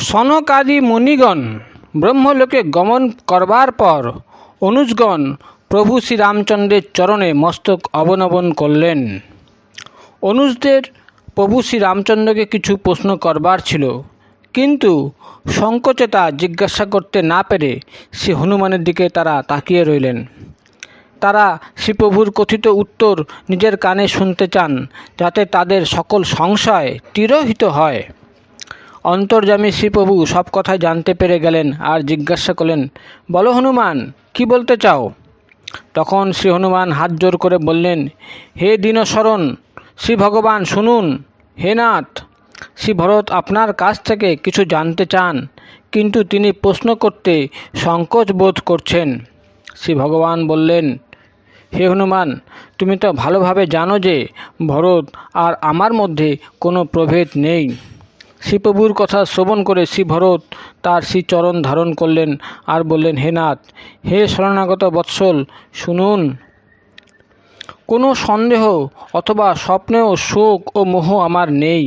সনকাদি মুনিগণ ব্রহ্মলোকে গমন করবার পর অনুজগণ প্রভু শ্রীরামচন্দ্রের চরণে মস্তক অবনমন করলেন। অনুজদের প্রভু শ্রীরামচন্দ্রকে কিছু প্রশ্ন করবার ছিল। কিন্তু সংকোচে তা জিজ্ঞাসা করতে না পেরে শ্রী হনুমানের দিকে তারা তাকিয়ে রইলেন। তারা শ্রীপ্রভুর কথিত উত্তর নিজের কানে শুনতে চান, যাতে তাদের সকল সংশয় তিরোহিত হয়। অন্তর্যামী শ্রীপ্রভু সব কথাই জানতে পেরে গেলেন আর জিজ্ঞাসা করলেন, বলো হনুমান, কি বলতে চাও? তখন শ্রী হনুমান হাত জোর করে বললেন, হে দীনশরণ, শ্রী ভগবান, শুনুন। হে নাথ, শ্রী ভরত আপনার কাছ থেকে কিছু জানতে চান, কিন্তু তিনি প্রশ্ন করতে সংকোচ বোধ করছেন। শ্রী ভগবান বললেন, হে হনুমান, তুমি তো ভালোভাবে জানো যে ভরত আর আমার মধ্যে কোনো প্রভেদ নেই। শ্রীপ্রভুর কথা শ্রবণ করে শ্রী ভরত তার শ্রী চরণ ধারণ করলেন। আর বললেন, হে নাথ, হে শরণাগত বৎসল, শুনুন। কোনো সন্দেহ অথবা স্বপ্নেও শোক ও মোহ আমার নেই।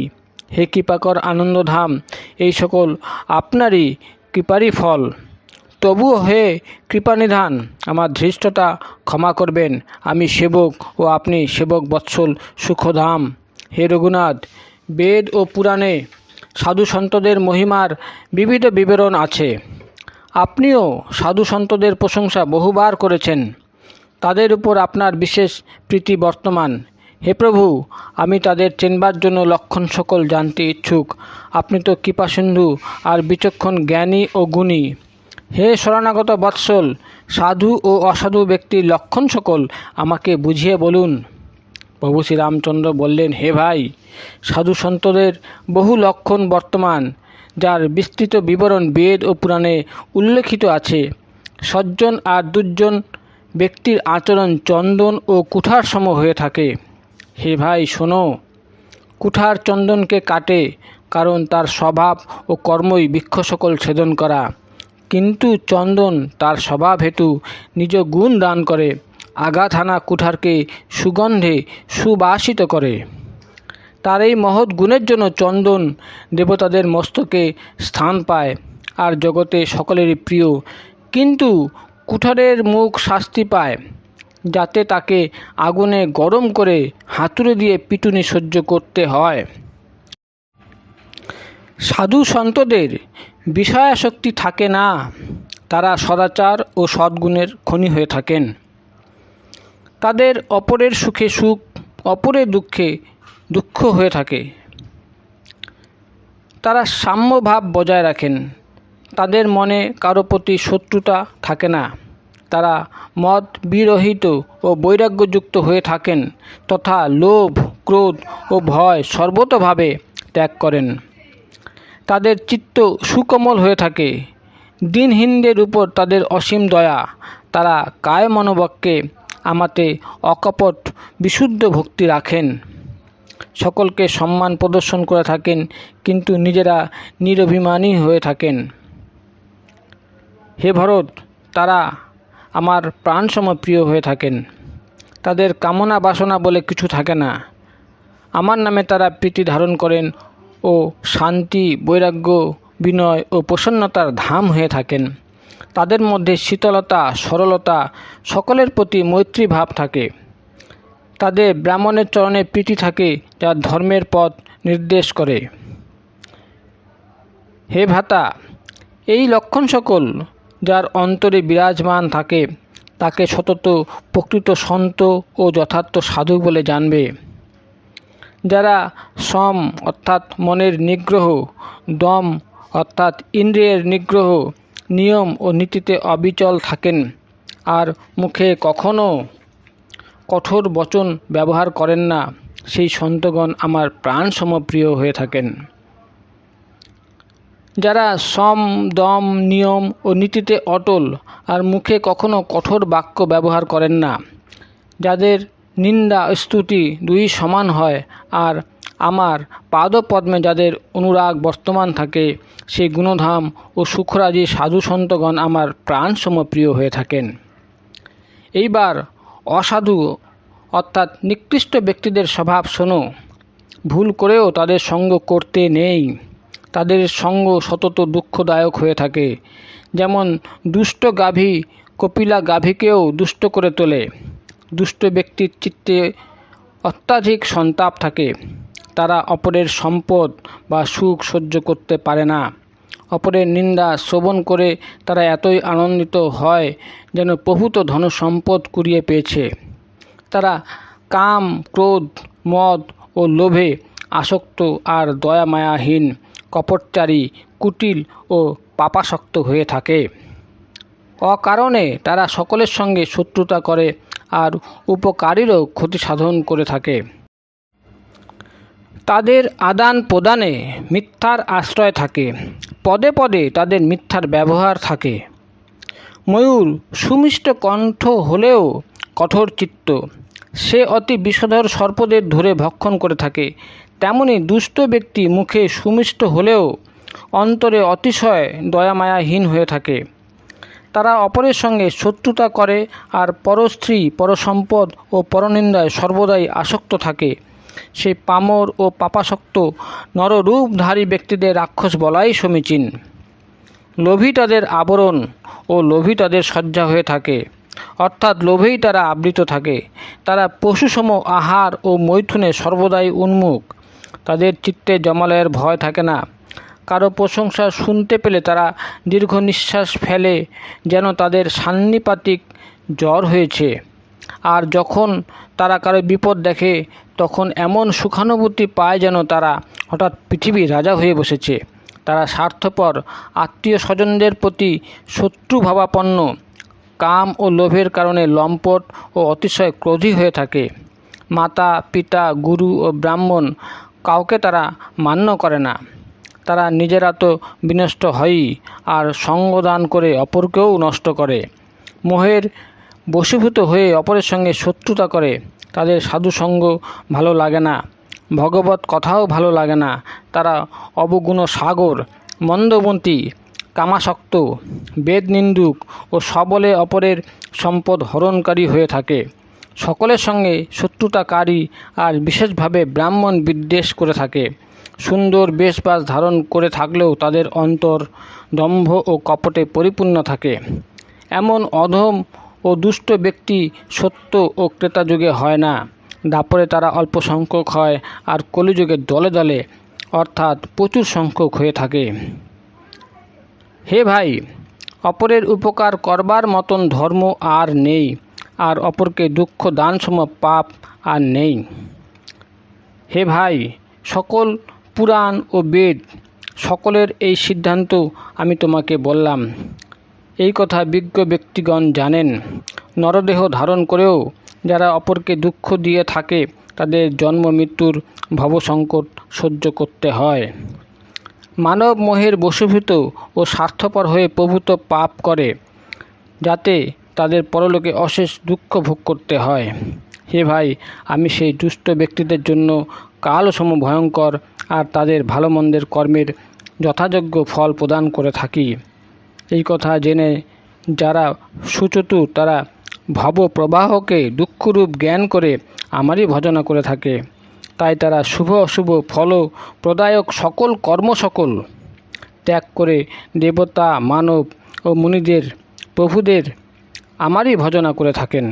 হে কৃপাকর আনন্দধাম, এই সকল আপনারই কৃপারই ফল। তবুও হে কৃপানিধান, আমার ধৃষ্টতা ক্ষমা করবেন। আমি সেবক ও আপনি সেবক বৎসল সুখধাম। হে রঘুনাথ, বেদ ও পুরাণে সাধু সন্তদের মহিমার বিবিধ বিবরণ আছে। আপনিও সাধু সন্তদের প্রশংসা বহুবার করেছেন। তাদের উপর আপনার বিশেষ প্রীতি বর্তমান। হে প্রভু, আমি তাদের চেনবার জন্য লক্ষণ সকল জানতে ইচ্ছুক। আপনি তো কৃপাসিন্ধু আর বিচক্ষণ জ্ঞানী ও গুণী। হে শরণাগত বৎসল, সাধু ও অসাধু ব্যক্তির লক্ষণ সকল আমাকে বুঝিয়ে বলুন। প্রভু শ্রীরামচন্দ্র বললেন, হে ভাই, সাধু সন্তদের বহু লক্ষণ বর্তমান, যার বিস্তৃত বিবরণ বেদ ও পুরাণে উল্লেখিত আছে। সজ্জন আর দুজন ব্যক্তির আচরণ চন্দন ও কুঠার সম হয়ে থাকে। হে ভাই, শোনো, কুঠার চন্দনকে কাটে কারণ তার স্বভাব ও কর্মই বৃক্ষ সকল ছেদন করা। কিন্তু চন্দন তার স্বভাব হেতু নিজ গুণ দান করে। হানা কুঠারকে সুগন্ধে সুবাসিত করে। তার এই মহৎ গুণের জন্য চন্দন দেবতাদের মস্তকে স্থান পায় আর জগতে সকলেরই প্রিয়। কিন্তু কুঠারের মুখ শাস্তি পায়, যাতে তাকে আগুনে গরম করে হাতুড়ে দিয়ে পিটুনি সহ্য করতে হয়। সাধু সন্তদের বিষয়াসক্তি থাকে না। তারা সদাচার ও সদ্গুণের খনি হয়ে থাকেন। তাদের অপরের সুখে সুখ, অপরের দুঃখে দুঃখ হয়ে থাকে। তারা সাম্যভাব বজায় রাখেন। তাদের মনে কারও প্রতি শত্রুতা থাকে না। তারা মদ বিরহিত ও বৈরাগ্যযুক্ত হয়ে থাকেন, তথা লোভ, ক্রোধ ও ভয় সর্বতভাবে ত্যাগ করেন। তাদের চিত্ত সুকোমল হয়ে থাকে। দিনহীনদের উপর তাদের অসীম দয়া। তারা কায় মনোবককে আমাতে অকপট, বিশুদ্ধ ভক্তি রাখেন। সকলকে সম্মান প্রদর্শন করে থাকেন, কিন্তু নিজেরা নিরভিমানী হয়ে থাকেন। হে ভরত, তারা আমার প্রাণসম প্রিয় হয়ে থাকেন। তাদের কামনা বাসনা বলে কিছু থাকে না। আমার নামে তারা প্রীতি ধারণ করেন ও শান্তি, বৈরাগ্য, বিনয় ও প্রসন্নতার ধাম হয়ে থাকেন। তাদের মধ্যে শীতলতা, সরলতা সকলের প্রতি মৈত্রী ভাব থাকে। তাদের ব্রাহ্মণের চরণে প্রীতি থাকে যা ধর্মের পথ নির্দেশ করে। হে ভাতা এই লক্ষণ সকল যার অন্তরে বিরাজমান থাকে, তাকে সতত প্রকৃত সন্ত ও যথার্থ সাধু বলে জানবে। যারা সম অর্থাৎ মনের নিগ্রহ, দম অর্থাৎ ইন্দ্রিয়ের নিগ্রহ, নিয়ম ও নীতিতে অবিচল থাকেন। আর মুখে কখনো কঠোর বচন ব্যবহার করেন না। সেই সন্তগণ আমার প্রাণ সমপ্রিয় হয়ে থাকেন। যারা সম, দম, নিয়ম ও নীতিতে অটল আর মুখে কখনো কঠোর বাক্য ব্যবহার করেন না, যাদের নিন্দা স্তুতি দুই সমান হয় আর আমার পাদপদ্মে যাদের অনুরাগ বর্তমান থাকে সেই গুণধাম ও সুখরাজি সাধু সন্তগণ আমার প্রাণসম প্রিয় হয়ে থাকেন। এইবার অসাধু অর্থাৎ নিকৃষ্ট ব্যক্তিদের স্বভাব শোনো। ভুল করেও তাদের সঙ্গ করতে নেই। তাদের সঙ্গ সতত দুঃখদায়ক হয়ে থাকে। যেমন দুষ্ট গাভী কপিলা গাভীকেও দুষ্ট করে তোলে। দুষ্ট ব্যক্তির চিত্তে অত্যাধিক সন্তাপ থাকে। তারা অপরের সম্পদ বা সুখ সহ্য করতে পারে না। অপরের নিন্দা শ্রবণ করে তারা এতই আনন্দিত হয় যেন প্রভূত ধন সম্পদ কুড়িয়ে পেয়েছে। তারা কাম, ক্রোধ, মদ ও লোভে আসক্ত আর দয়া মায়াহীন কপটচারী, কুটিল ও পাপাসক্ত হয়ে থাকে। অকারণে তারা সকলের সঙ্গে শত্রুতা করে আর উপকারীরও ক্ষতি সাধন করে থাকে। তাদের আদান প্রদানে মিথ্যার আশ্রয় থাকে। পদে পদে তাদের মিথ্যার ব্যবহার থাকে। ময়ূর সুমিষ্ট কণ্ঠ হলেও কঠোর চিত্ত। সে অতি বিষধর সর্পদের ধরে ভক্ষণ করে থাকে। তেমনি দুষ্ট ব্যক্তি মুখে সুমিষ্ট হলেও অন্তরে অতিশয় দয়ামায়াহীন হয়ে থাকে। তারা অপরের সঙ্গে শত্রুতা করে আর পরস্ত্রী, পরসম্পদ ও পরনিন্দায় সর্বদাই আসক্ত থাকে। সেই পামর ও পাপাসক্ত, নররূপধারী ব্যক্তিদের রাক্ষস বলাই সমীচীন। লোভী তাদের আবরণ ও লোভী তাদের সজ্জা হয়ে থাকে। অর্থাৎ লোভেই তারা আবৃত থাকে। তারা পশুসম আহার ও মৈথুনে সর্বদাই উন্মুখ। তাদের চিত্তে জমালয়ের ভয় থাকে না। কারও প্রশংসা শুনতে পেলে তারা দীর্ঘ নিঃশ্বাস ফেলে যেন তাদের সান্নিপাতিক জ্বর হয়েছে। আর যখন তারা কারও বিপদ দেখে, তখন এমন সুখানুভূতি পায় যেন তারা হঠাৎ পৃথিবীর রাজা হয়ে বসেছে। তারা স্বার্থপর আত্মীয় স্বজনদের প্রতি শত্রু ভাবাপন্ন কাম ও লোভের কারণে লম্পট ও অতিশয় ক্রোধী হয়ে থাকে। মাতা, পিতা, গুরু ও ব্রাহ্মণ কাউকে তারা মান্য করে না। তারা নিজেরা তো বিনষ্ট হয়ই আর সঙ্গদান করে অপরকেও নষ্ট করে। মোহের বশীভূত হয়ে অপরের সঙ্গে শত্রুতা করে। তাদের সাধুসঙ্গ ভালো লাগে না, ভগবত কথাও ভালো লাগে না। তারা অবগুণ সাগর, মন্দবন্তী, কামাসক্ত বেদ নিন্দুক ও সবলে অপরের সম্পদ হরণকারী হয়ে থাকে। সকলের সঙ্গে শত্রুতাকারী আর বিশেষভাবে ব্রাহ্মণ বিদ্বেষ করে থাকে। সুন্দর বেশবাস ধারণ করে থাকলেও তাদের অন্তর দম্ভ ও কপটে পরিপূর্ণ থাকে। এমন অধম ও দুষ্ট ব্যক্তি সত্য ও ক্রেতা যুগে হয় না। দাপরে তারা অল্প সংখ্যক হয় আর কলিযুগে দলে দলে, অর্থাৎ প্রচুর সংখ্যক হয়ে থাকে। হে ভাই, অপরের উপকার করবার মতন ধর্ম আর নেই, আর অপরকে দুঃখ, দানসম পাপ আর নেই। হে ভাই, সকল পুরাণ ও বেদ, সকলের এই সিদ্ধান্ত আমি তোমাকে বললাম। এই কথা বিজ্ঞ ব্যক্তিগণ জানেন। নরদেহ ধারণ করেও যারা অপরকে দুঃখ দিয়ে থাকে, তাদের জন্ম মৃত্যুর ভবসংকট সহ্য করতে হয়। মানব মোহের বশীভূত ও স্বার্থপর হয়ে প্রভূত পাপ করে, যাতে তাদের পরলোকে অশেষ দুঃখ ভোগ করতে হয়। হে ভাই, আমি সেই দুষ্ট ব্যক্তিদের জন্য কাল সম ভয়ঙ্কর আর তাদের ভালো মন্দের কর্মের যথাযোগ্য ফল প্রদান করে থাকি। এই কথা জেনে যারা সুচতুর, তারা ভবপ্রবাহকে দুঃখরূপ জ্ঞান করে আমারই ভজনা করে থাকে। তাই তারা শুভ অশুভ ফল প্রদায়ক সকল কর্ম সকল ত্যাগ করে দেবতা, মানব ও মুনিদের, প্রভুদের আমারই ভজনা করে থাকেন।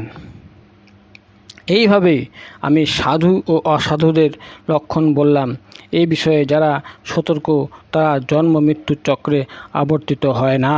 এইভাবে আমি সাধু ও অসাধুদের লক্ষণ বললাম। এই বিষয়ে যারা সতর্ক, তারা জন্ম মৃত্যুর চক্রে আবর্তিত হয় না।